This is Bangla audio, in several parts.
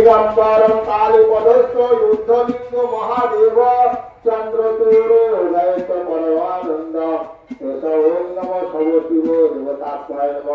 দিগম্বরম কালীপদস্থ যুদ্ধলিঙ্গ মহাদেব চন্দ্রচূড় উদয়ত পরমানন্দ। এস ওম নম সব শিব দেবতাত্মায় নম।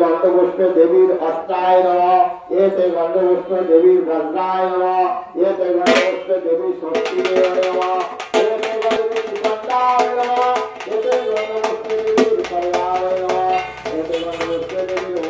গন্ধপুষ্প দেবীর অস্ত্রায় নম এতে গন্ধপুষ্প দেবীর বজ্রায় নম এতে গন্ধপুষ্প দেবীর শক্তিদেব নম এতে গন্ধপুষ্প সুগন্ধায় নম এতে গন্ধপুষ্প দেবীর কল্যাণায় নম এতে গন্ধপুষ্প দেবীর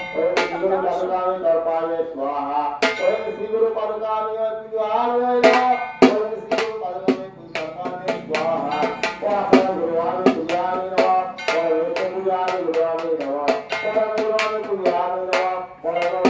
নম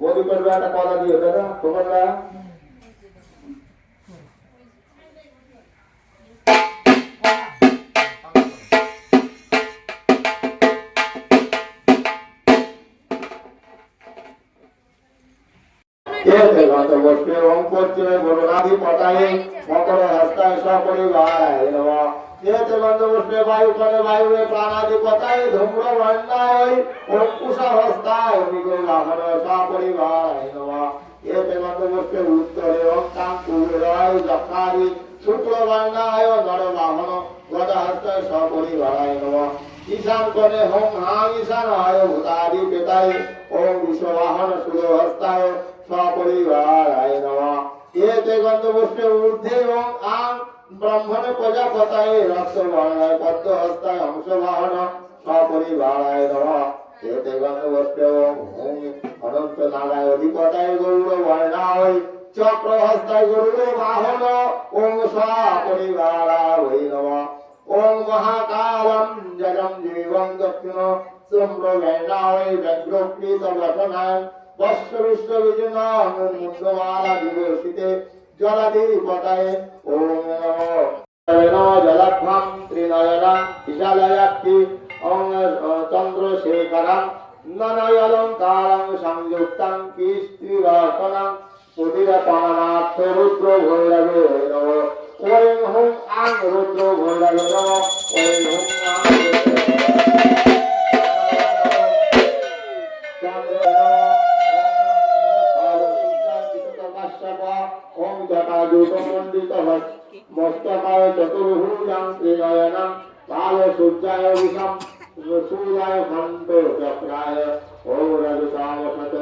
বলি করবে একটা কলা দিও দাদা তোমরা বাহন সপরিবারায় নমঃ এতে গন্তব্যে উত্তরে ওম কাঙ্কুরায় জকারি শুক্ল বর্ণায় নর বাহন গদ হস্তায় সপরিবারায় নমঃ। ঈশান প্রজাপতায় রক্ত বর্ণায় পদ্ম হস্তায় হংসবাহন সপরিবারায় নমঃ। অনন্ত নারায় অধিপতায় গৌর বর্ণায় চক্র হস্তায় গরুর বাহন ওম সপরিবারায় নমঃ ওম মহাকালম জগম জীবং দক্ষিণ সম্প্রবেণায় ব্যগ্রকৃত বসনায় জলাদি ওম নমো জলধ্বম ত্রিনয়না বিশালয়াক্ষি ওম চন্দ্রশেখরম ননয়লঙ্কারং সংযুক্তং কীস্ত্রিরসনং সুধীরপানাথ রুদ্র ভৈরবে নম। ওম হুম আং রুদ্র ভৈরবে নম। ওম হুম আং ওম জটাজুতমণ্ডিত মস্তকায় চতুর্ভুজাং ত্রিনয়নং। কাল বিষম। সূর্যায় ভন্ত চক্রায় ওম রজতামসত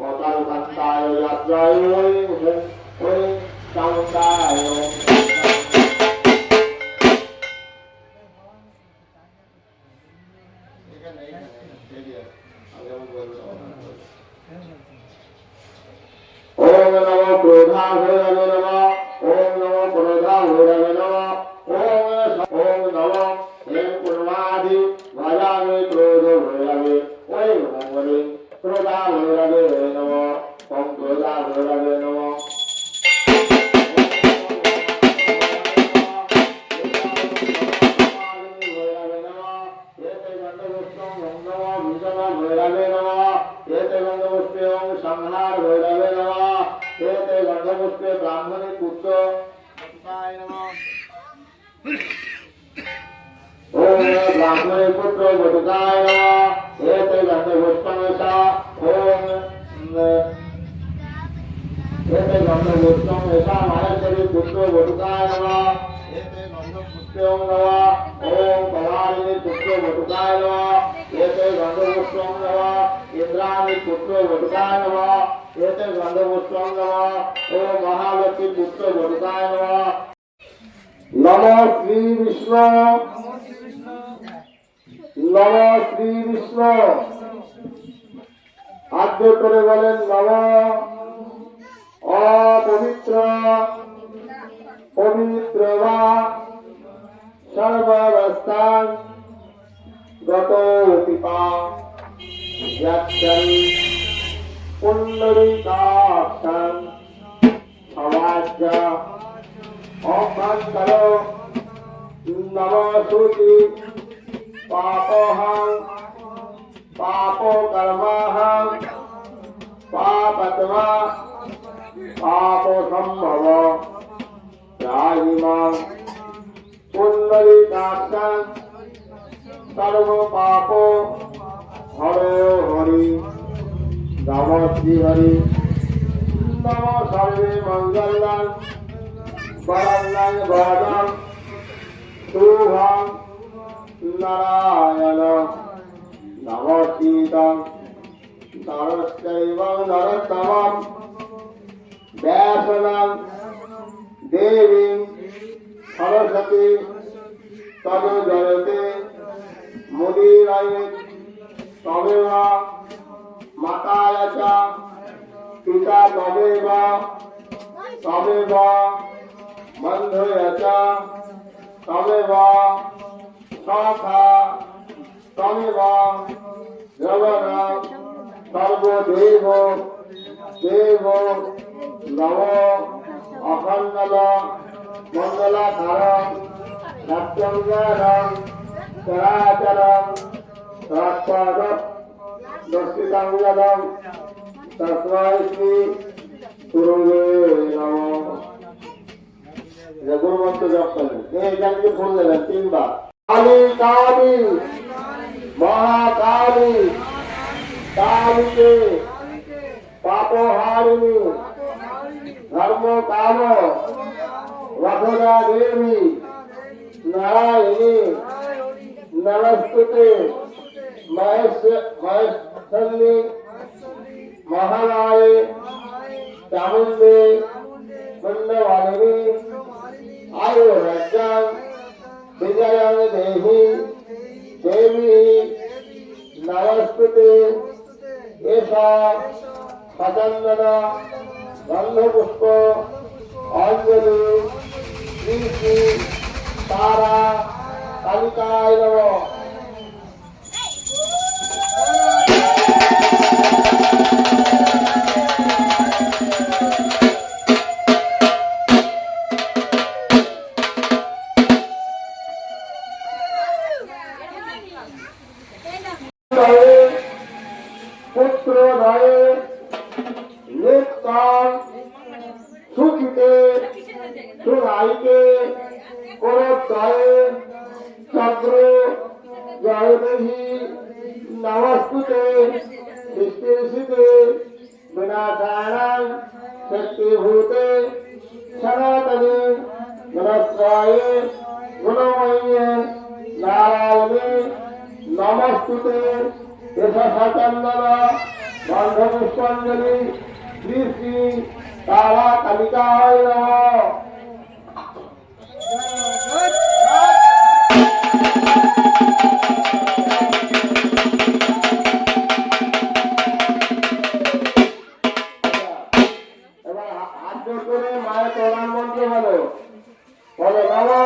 অতালকান্তায় যাত্রায় ওম হুম ওম పుష్పం నవ ఓం భవాని పుష్ప వటుకాయ నవ ఏతే గంధ పుష్పం నవ ఇంద్రాని పుష్ప వటుకాయ నవ ఏతే గంధ పుష్పం నవ ఓం మహాలక్ష్మి పుష్ప వటుకాయ నవ నమో శ్రీ విష్ణు নমঃ শ্রী বিষ্ণু আদ্য করে বলেন নম অপবিত্র পবিত্র বা সর্বস্থান গত পিপা যাচ্ছেন পুণ্ডরিকাক্ষণ সমাজ অভ্যন্তর নমসুচি পাপহং পাপকর্মাহং পাপত্মা পাপসম্ভব রাহিমাং কুণ্ডলী দাসান সর্ব পাপ হর হরি। নম শ্রী হরি নম সর্বে মঙ্গলান বরন্দাং বরদম শুভম নারায়ণ। নম সীতম নরশৈব নরতমম। ব্যাসনম দেবীম সরস্বতী তদুজয়তে মুদিরয়ে তমেব মাতায় চ পিতা তমেব তমেব বন্ধুয় চ তমেব তথা তমেব জগন্নাথ সর্বদেব, দেব নব মঙ্গলাকারম সত্যঙ্গরম চরাচরম তৎপদ দর্শিতাঙ্গদম তস্মৈ শ্রী গুরুবে নমঃ। গুরু মন্ত্র জপ করেন এই জানকে ফোন দেবেন, তিনবার। কালী কালী, মহাকালী, কালীকে ধর্ম কাম রঘুরা দেবী নারায়ণী নমস্তুতে মহেশ মহেশ্বরী শক্তিভূতে সনাতনে গুণত্রয়ে গুণময়ে নারায়ণে নমস্তুতে যশাচন্দন গন্ধপুষ্পাঞ্জলি শ্রী শ্রী তারা কালিকায় নমঃ মায়ের প্রধানমন্ত্রী হলো বলো বলো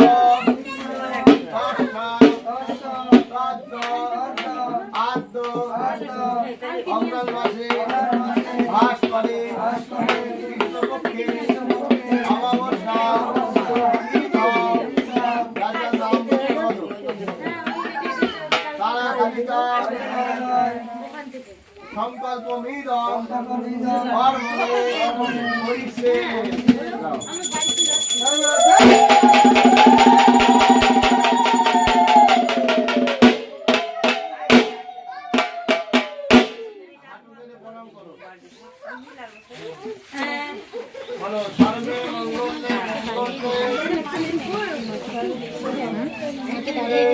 সংকল্প মিদম কর্মে করিছে বলো সর্বে মঙ্গলে মঙ্গলে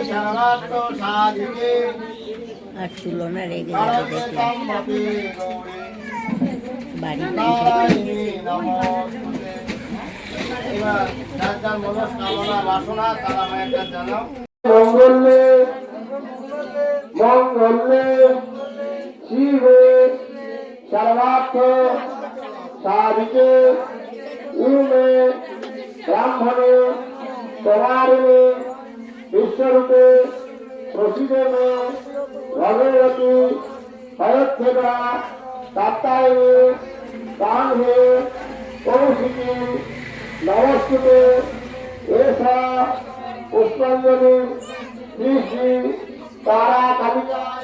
সর্বাত্ম সাধিকে আর তুলনা রেগে গেছে দেখলাম। জানাও মঙ্গলে মঙ্গলে শিবে সর্বার্থ সাধিকে ইউমে ব্রাহ্মণে কুমারিণে বিশ্বরূপে প্রসিদে মে ভগবতী হয়ক্ষেদা তাত্তায়নে কান্হে কৌশিকী নমস্তুতে এসা পুষ্পাঞ্জলি শ্রী শ্রী তারা কালিকা